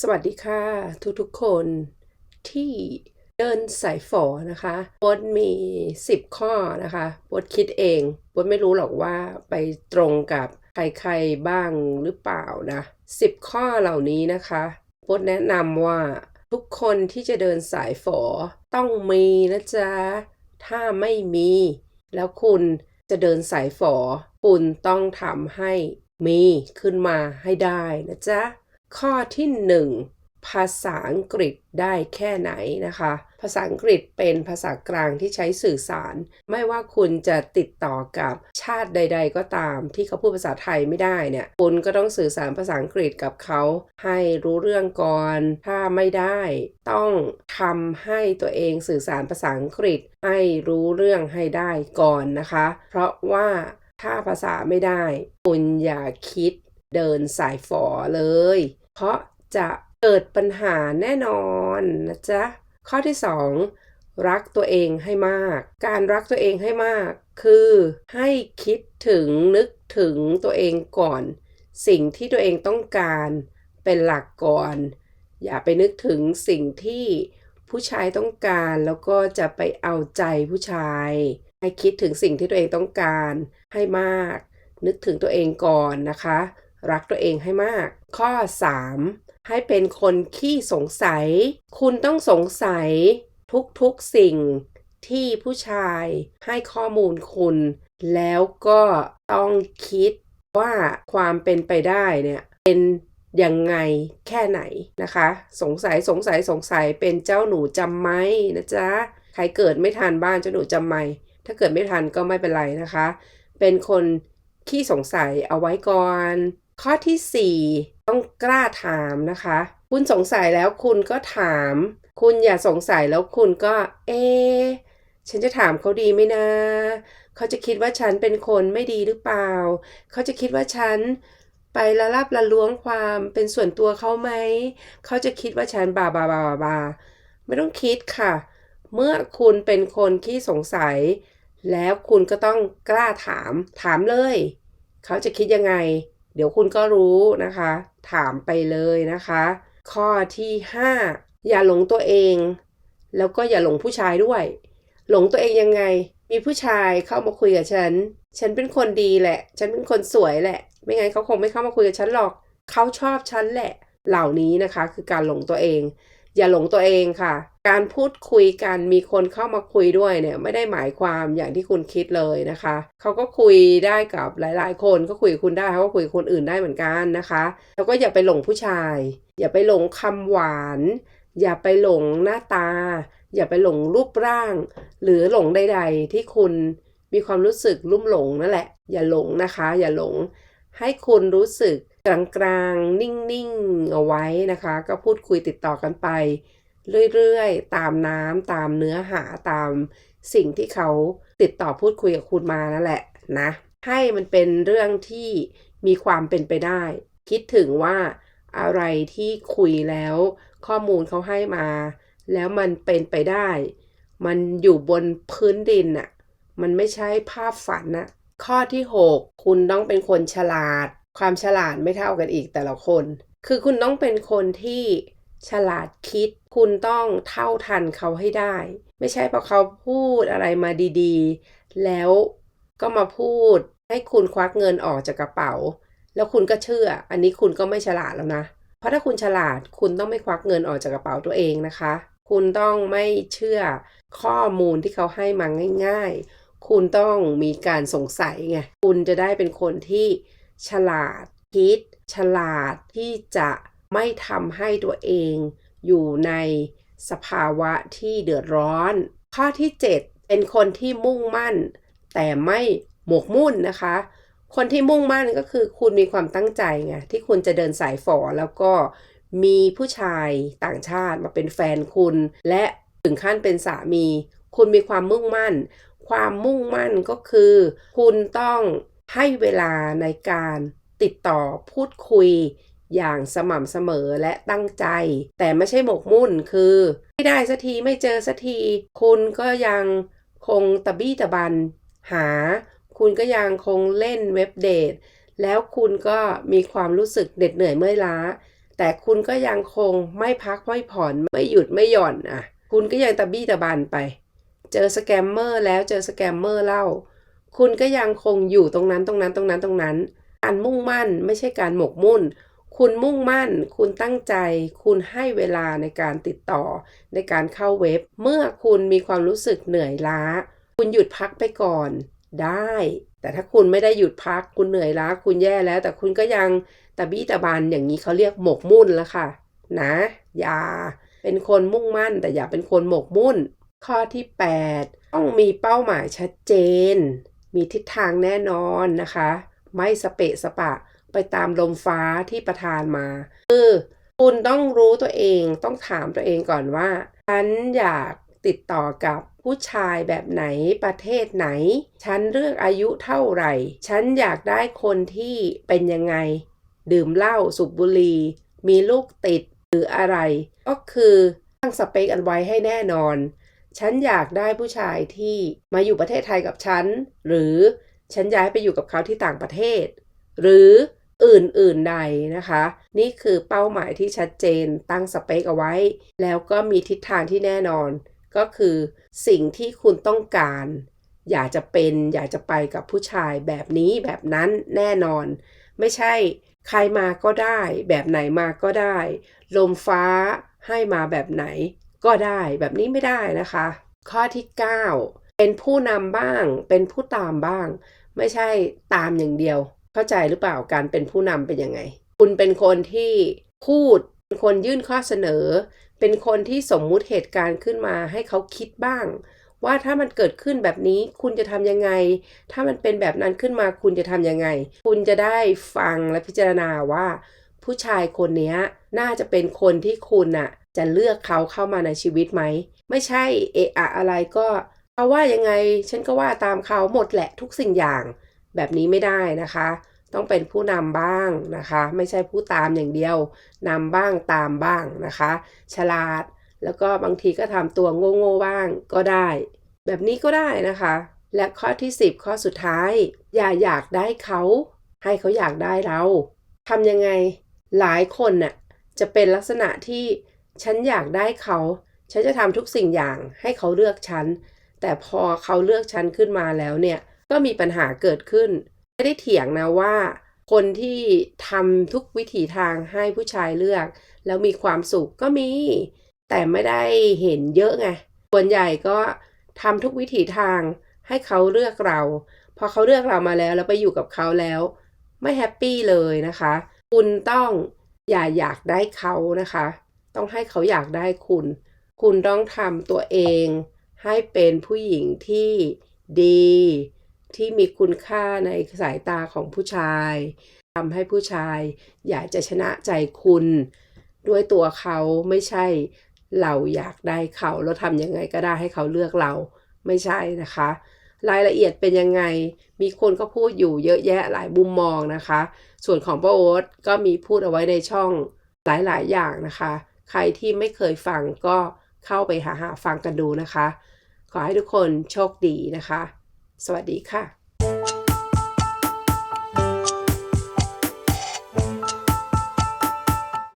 สวัสดีค่ะ ทุกๆคนที่เดินสายฝอนะคะบดมี 10 ข้อนะคะบดคิดเองบดไม่รู้หรอกว่าไปตรงกับใครๆบ้างหรือเปล่านะ 10 ข้อเหล่านี้นะคะบดแนะนำว่าทุกคนที่จะเดินสายฝอต้องมีนะจ๊ะ ถ้าไม่มี แล้วคุณจะเดินสายฝอ คุณต้องทำให้มีขึ้นมาให้ได้นะจ๊ะ ข้อที่ 1 ภาษาอังกฤษได้แค่ไหนนะคะ ภาษาอังกฤษเป็นภาษากลางที่ใช้สื่อสาร ไม่ว่าคุณจะติดต่อกับชาติใด ๆ ก็ตามที่เขาพูดภาษาไทยไม่ได้เนี่ย คุณก็ต้องสื่อสารภาษาอังกฤษกับเขาให้รู้เรื่องก่อน ถ้าไม่ได้ ต้องทำให้ตัวเองสื่อสารภาษาอังกฤษให้รู้เรื่องให้ได้ก่อนนะคะ เพราะว่าถ้าภาษาไม่ได้ คุณอย่าคิดเดินสายฝอเลย เพราะจะเกิดปัญหาแน่นอนนะจ๊ะ ข้อที่ 2 รักตัวเองให้มาก การรักตัวเองให้มาก คือให้คิดถึงนึกถึงตัวเองก่อน สิ่งที่ตัวเองต้องการเป็นหลักก่อน อย่าไปนึกถึงสิ่งที่ผู้ชายต้องการแล้วก็จะไปเอาใจผู้ชาย ให้คิดถึงสิ่งที่ตัวเองต้องการให้มาก นึกถึงตัวเองก่อนนะคะ รักตัวเองให้มาก ข้อ 3 ให้เป็นคนขี้สงสัย คุณต้องสงสัย ทุกๆสิ่งที่ผู้ชายให้ข้อมูลคุณ แล้วก็ต้องคิดว่าความเป็นไปได้เนี่ยเป็นยังไงแค่ไหนนะคะ สงสัยสงสัยสงสัยเป็นเจ้าหนูจำไหมนะจ๊ะใครเกิดไม่ทันบ้านเจ้าหนูจำไหมถ้าเกิดไม่ทันก็ไม่เป็นไรนะคะ เป็นคนขี้สงสัยเอาไว้ก่อน ข้อที่4 ต้องกล้าถามนะคะ คุณสงสัยแล้วคุณก็ถาม คุณอย่าสงสัยแล้วคุณก็ เอ๊ฉันจะถามเขาดีไหมนะ เขาจะคิดว่าฉันเป็นคนไม่ดีหรือเปล่า เขาจะคิดว่าฉันไปละลับละล้วงความเป็นส่วนตัวเขาไหม เขาจะคิดว่าฉันบาบาบาบาบาไม่ต้องคิดค่ะ เมื่อคุณเป็นคนขี้สงสัย แล้วคุณก็ต้องกล้าถาม ถามเลย เขาจะคิดยังไง เดี๋ยวคุณก็รู้นะคะ ถามไปเลยนะคะ ข้อที่ 5 อย่าหลงตัวเอง แล้วก็อย่าหลงผู้ชายด้วย หลงตัวเองยังไง มีผู้ชายเข้ามาคุยกับฉัน ฉันเป็นคนดีแหละ ฉันเป็นคนสวยแหละ ไม่งั้นเขาคงไม่เข้ามาคุยกับฉันหรอก เขาชอบฉันแหละ เหล่านี้นะคะ คือการหลงตัวเอง อย่าหลงตัวเองค่ะ การพูดคุยกันมีคนเข้ามาคุยด้วยเนี่ยไม่ได้หมายความอย่างที่คุณคิดเลยนะคะ เขาก็คุยได้กับหลาย ๆ คนก็คุยกับคุณได้เขาก็คุยกับคนอื่นได้เหมือนกันนะคะ แล้วก็อย่าไปหลงผู้ชาย อย่าไปหลงคำหวาน อย่าไปหลงหน้าตา อย่าไปหลงรูปร่าง หรือหลงใด ๆ ที่คุณมีความรู้สึกลุ่มหลงนั่นแหละ อย่าหลงนะคะ อย่าหลงให้คุณรู้สึก กลางๆ นิ่งๆ เอาไว้นะคะ ก็พูดคุยติดต่อกันไป เรื่อยๆ ตามน้ำตามเนื้อหาตามสิ่งที่เขาติดต่อพูดคุยกับคุณมานั่นแหละนะ ให้มันเป็นเรื่องที่มีความเป็นไปได้ คิดถึงว่าอะไรที่คุยแล้วข้อมูลเขาให้มา แล้วมันเป็นไปได้ มันอยู่บนพื้นดินน่ะมันไม่ใช่ภาพฝันน่ะข้อที่ 6 คุณต้องเป็นคนฉลาด ความฉลาดไม่เท่ากันอีกแต่ละคน คือคุณต้องเป็นคนที่ฉลาดคิด คุณต้องเท่าทันเขาให้ได้ ไม่ใช่พอเขาพูดอะไรมาดีๆ แล้วก็มาพูดให้คุณควักเงินออกจากกระเป๋า แล้วคุณก็เชื่อ อันนี้คุณก็ไม่ฉลาดแล้วนะ เพราะถ้าคุณฉลาดคุณต้องไม่ควักเงินออกจากกระเป๋าตัวเองนะคะ คุณต้องไม่เชื่อข้อมูลที่เขาให้มาง่าย ๆ คุณต้องมีการสงสัยไง คุณจะได้เป็นคนที่ ฉลาด คิด ฉลาดที่จะไม่ทำให้ตัวเองอยู่ในสภาวะที่เดือดร้อน ข้อที่ 7 เป็นคนที่มุ่งมั่น แต่ไม่หมกมุ่นนะคะ คนที่มุ่งมั่นก็คือคุณมีความตั้งใจไงที่คุณจะเดินสายฝอแล้วก็มีผู้ชายต่างชาติมาเป็นแฟนคุณ และถึงขั้นเป็นสามี คุณมีความมุ่งมั่น ความมุ่งมั่นก็คือ คุณต้อง ให้เวลาในการติดต่อพูดคุยอย่างสม่ำเสมอและตั้งใจ แต่ไม่ใช่หมกมุ่นคือ ไม่ได้สักทีไม่เจอสักที คุณก็ยังคงตะบี้ตะบันหา คุณก็ยังคงเล่นเว็บเดท แล้วคุณก็มีความรู้สึกเหน็ดเหนื่อยเมื่อยล้า แต่คุณก็ยังคงไม่พักไม่ผ่อนไม่หยุดไม่หย่อนอะ คุณก็ยังตะบี้ตะบันไป เจอสแกมเมอร์แล้วเจอสแกมเมอร์เล่า คุณก็ยังคงอยู่ตรงนั้นตรงนั้นตรงนั้นตรงนั้น การมุ่งมั่นไม่ใช่การหมกมุ่น คุณมุ่งมั่น คุณตั้งใจ คุณให้เวลาในการติดต่อ ในการเข้าเว็บ เมื่อคุณมีความรู้สึกเหนื่อยล้า คุณหยุดพักไปก่อน ได้ แต่ถ้าคุณไม่ได้หยุดพัก คุณเหนื่อยล้า คุณแย่แล้ว แต่คุณก็ยังตะบี้ตะบันอย่างนี้เขาเรียกหมกมุ่นแล้วค่ะ นะ อย่า เป็นคนมุ่งมั่น แต่อย่าเป็นคนหมกมุ่น ข้อที่ 8 ต้องมีเป้าหมายชัดเจน มีทิศทางแน่นอนนะคะ ไม่สเปะสปะไปตามลมฟ้าที่ประทานมา คือคุณต้องรู้ตัวเองต้องถามตัวเองก่อนว่าฉันอยากติดต่อกับผู้ชายแบบไหนประเทศไหน ฉันเลือกอายุเท่าไหร่ ฉันอยากได้คนที่เป็นยังไง ดื่มเหล้าสูบบุหรี่มีลูกติดหรืออะไร ก็คือตั้งสเปคอันไว้ให้แน่นอน ฉันอยากได้ผู้ชายที่มาอยู่ประเทศไทยกับฉัน หรือฉันย้ายไปอยู่กับเขาที่ต่างประเทศ หรืออื่นๆใดนะคะ นี่คือเป้าหมายที่ชัดเจนตั้งสเปคเอาไว้ แล้วก็มีทิศทางที่แน่นอน ก็คือสิ่งที่คุณต้องการ อยากจะเป็นอยากจะไปกับผู้ชายแบบนี้แบบนั้นแน่นอน ไม่ใช่ใครมาก็ได้ แบบไหนมาก็ได้ ลมฟ้าให้มาแบบไหน ก็ได้แบบนี้ไม่ได้นะคะ ข้อที่ 9 เป็นผู้นำบ้าง เป็นผู้ตามบ้าง ไม่ใช่ตามอย่างเดียว เข้าใจหรือเปล่าการเป็นผู้นำเป็นยังไง คุณเป็นคนที่พูดเป็นคนยื่นข้อเสนอ เป็นคนที่สมมุติเหตุการณ์ขึ้นมาให้เขาคิดบ้าง ว่าถ้ามันเกิดขึ้นแบบนี้คุณจะทำยังไง ถ้ามันเป็นแบบนั้นขึ้นมาคุณจะทำยังไง คุณจะได้ฟังและพิจารณาว่า ผู้ชายคนนี้น่าจะเป็นคนที่คุณน่ะ จะเลือกเขาเข้ามาในชีวิตไหม ไม่ใช่เอะอะอะไรก็เขาว่ายังไงฉันก็ว่าตามเขาหมดแหละทุกสิ่งอย่าง แบบนี้ไม่ได้นะคะ ต้องเป็นผู้นำบ้างนะคะ ไม่ใช่ผู้ตามอย่างเดียวนำบ้างตามบ้างนะคะ ฉลาดแล้วก็บางทีก็ทำตัวโง่ๆบ้างก็ได้ แบบนี้ก็ได้นะคะ และข้อที่ 10 ข้อสุดท้าย อย่าอยากได้เขาให้เขาอยากได้เราทำยังไงหลายคนน่ะจะเป็นลักษณะที่ ฉันอยากได้เขา ฉันจะทำทุกสิ่งอย่างให้เขาเลือกฉัน แต่พอเขาเลือกฉันขึ้นมาแล้วเนี่ย ก็มีปัญหาเกิดขึ้น ไม่ได้เถียงนะว่า คนที่ทำทุกวิถีทางให้ผู้ชายเลือก แล้วมีความสุขก็มี แต่ไม่ได้เห็นเยอะไง ส่วนใหญ่ก็ทำทุกวิถีทางให้เขาเลือกเรา พอเขาเลือกเรามาแล้ว แล้วไปอยู่กับเขาแล้ว ไม่แฮปปี้เลยนะคะ คุณต้องอย่าอยากได้เขานะคะ ต้องให้เขาอยากได้คุณ คุณต้องทำตัวเอง ให้เป็นผู้หญิงที่ดี ที่มีคุณค่าในสายตาของผู้ชายทำให้ผู้ชายอยากจะชนะใจคุณ ด้วยตัวเขาไม่ใช่เราอยากได้เขาแล้วทำยังไงก็ได้ให้เขาเลือกเราไม่ใช่นะคะ รายละเอียดเป็นยังไง มีคนก็พูดอยู่เยอะแยะหลายมุมมองนะคะ ส่วนของป้าโอ๊ตก็มีพูดเอาไว้ในช่องหลายๆ อย่างนะคะ ใครที่ไม่เคยฟังก็เข้าไปหาหาฟังกันดูนะคะ ขอให้ทุกคนโชคดีนะคะ สวัสดีค่ะ